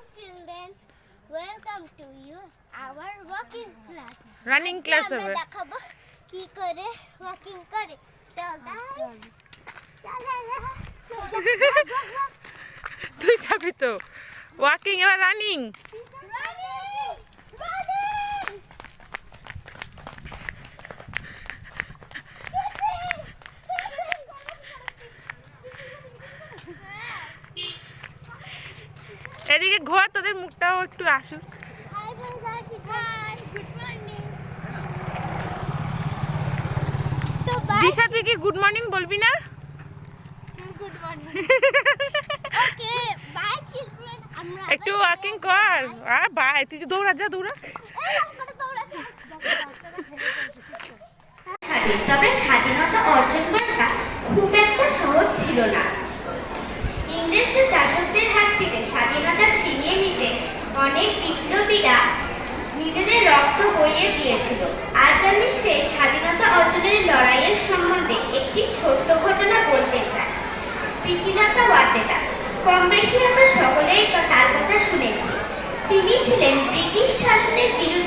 children, welcome to you our walking class. Running আজকে class আমরা হবে দেখাবো কি করে ওয়াকিং করে চল guys, চল, চল, চল। তুই যাবি তো ওয়াকিং এবার রানিং এদিকে ঘোর তোদের মুখটাও একটু আসুক. দিশা তুই কি গুড মর্নিং বলবি না? একটু ওয়াকিং কর। আর বাই তুই তো দৌড়া যা দৌড়া তবে স্বাধীনতা অর্জন করাটা খুব একটা সহজ ছিল না। ইংরেজদের দাসত্বের হাত থেকে স্বাধীনতা ছিনিয়ে নিতে অনেক বিপ্লবীরা নিজেদের রক্ত বইয়ে দিয়েছিল। আজ আমি সেই স্বাধীনতা অর্জনের লড়াইয়ের সম্বন্ধে একটি ছোট্ট ঘটনা বলতে চাই। প্রীতিলতা ওয়াদ্দেদা কম বেশি আমরা সকলেই তার কথা শুনেছি। তিনি ছিলেন ব্রিটিশ শাসনের বিরুদ্ধে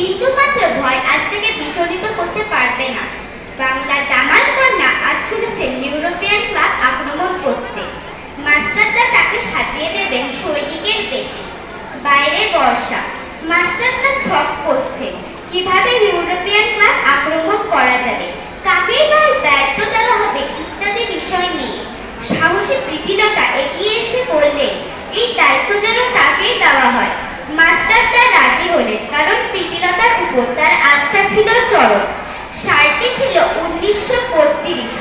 বিন্দুমাত্র ভয় আজ থেকে বিচলিত করতে পারবে না। বাংলার দামাল কন্যা আজ চলেছেন ইউরোপিয়ান ক্লাব আক্রমণ করতে। মাস্টারদা তাকে সাজিয়ে দেবেন সৈনিকের বেশে বাইরে বর্ষা, মাস্টারদা ছক করছে। কীভাবে ইউরোপিয়ান ক্লাব আক্রমণ করা যাবে কাকেই বা দায়িত্ব দেওয়া হবে ইত্যাদি বিষয় নিয়ে। সাহসী প্রীতিলতা এগিয়ে এসে বললেন, এই দায়িত্ব যেন তাকেই দেওয়া হয়। ছত্রিশ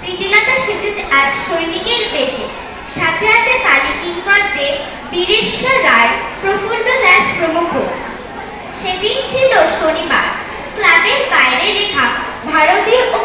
প্রীতিলতা সেজেছে আজ সৈনিকের বেশে। সাথে আছে কালী কিঙ্কর দে বীরেশ্বর রায়, প্রফুল্ল দাস প্রমুখ। সেদিন ছিল শনিবার। ক্লাবের বাইরে লেখা, ভারতীয় ও